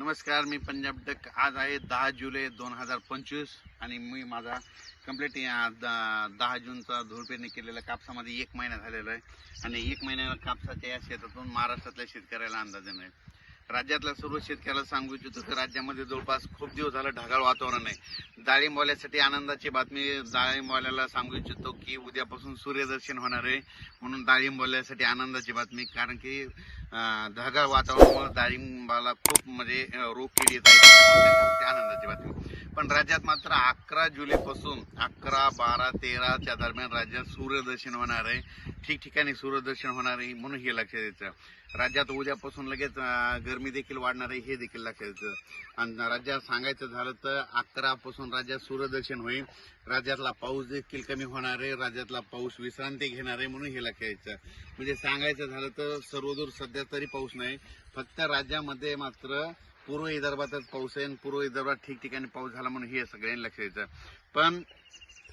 नमस्कार मी पंजाब डक. आज आहे दहा जुलै दोन हजार पंचवीस आणि मी माझा कंप्लीट दहा जूनचा धूळपेरणी केलेल्या कापसामध्ये एक महिना झालेला आहे. आणि एक महिन्याला कापसाच्या या शेतातून महाराष्ट्रातल्या शेतकऱ्याला अंदाज नाही आहे. राज्यातल्या सर्व शेतकऱ्याला सांगू इच्छितो की राज्यामध्ये जवळपास खूप दिवस झालं ढगाळ वातावरण आहे. डाळिंबवाल्यासाठी आनंदाची बातमी डाळिंबवाल्याला सांगू इच्छितो की उद्यापासून सूर्यदर्शन होणार आहे. म्हणून डाळिंबवाल्यासाठी आनंदाची बातमी कारण की ढगाळ वातावरणामुळे डाळिंबाला खूप म्हणजे रोग किडी येत आहे आनंदाची बातमी. पण राज्यात मात्र अकरा जुलैपासून अकरा बारा तेराच्या दरम्यान राज्यात सूर्यदर्शन होणार आहे. ठिकठिकाणी सूर्यदर्शन होणार आहे म्हणून हे लक्षात द्यायचं राज्यात उद्यापासून लगेच गरमी देखील वाढणार आहे हे देखील लक्षात द्यायचं आणि राज्यात सांगायचं झालं तर अकरापासून राज्यात सूर्यदर्शन होईल. राज्यातला पाऊस देखील कमी होणार आहे. राज्यातला पाऊस विश्रांती घेणार आहे म्हणून हे लक्षात द्यायचं म्हणजे सांगायचं झालं तर सर्वदूर सध्या तरी पाऊस नाही. फक्त राज्यामध्ये मात्र पूर्व विदर्भातच पाऊस आहे आणि पूर्व विदर्भात ठिकठिकाणी पाऊस झाला म्हणून हे सगळ्यांनी लक्ष द्यायचं. पण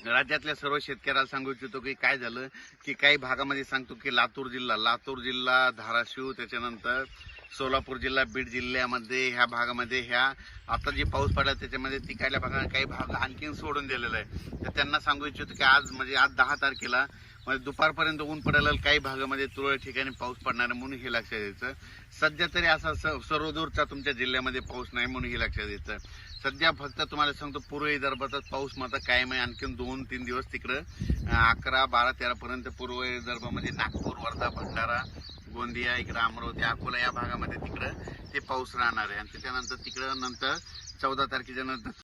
राज्यातल्या सर्व शेतकऱ्याला सांगू इच्छितो की काय झालं की काही भागामध्ये सांगतो की लातूर जिल्हा लातूर जिल्हा धाराशिव त्याच्यानंतर सोलापूर जिल्हा बीड जिल्ह्यामध्ये ह्या भागामध्ये ह्या आता जे पाऊस पडला त्याच्यामध्ये तिकडल्या भागात काही भाग आणखीन सोडून दिलेला आहे. तर त्यांना सांगू इच्छितो की आज म्हणजे आज दहा तारखेला म्हणजे दुपारपर्यंत ऊन पडायला काही भागामध्ये तुरळक ठिकाणी पाऊस पडणार आहे म्हणून हे लक्षात द्यायचं सध्या तरी असा स- सर्वदूरचा तुमच्या जिल्ह्यामध्ये पाऊस नाही म्हणून हे लक्षात द्यायचं सध्या फक्त तुम्हाला सांगतो पूर्व विदर्भातच पाऊस मात्र कायम आहे. आणखीन दोन तीन दिवस तिकडं अकरा बारा तेरापर्यंत पूर्व विदर्भामध्ये नागपूर वर्धा भंडारा गोंदिया इकडं अमरावती अकोला या भागामध्ये तिकडं ते पाऊस राहणार आहे. आणि त्याच्यानंतर तिकडं नंतर चौदा तारखेच्या नंतर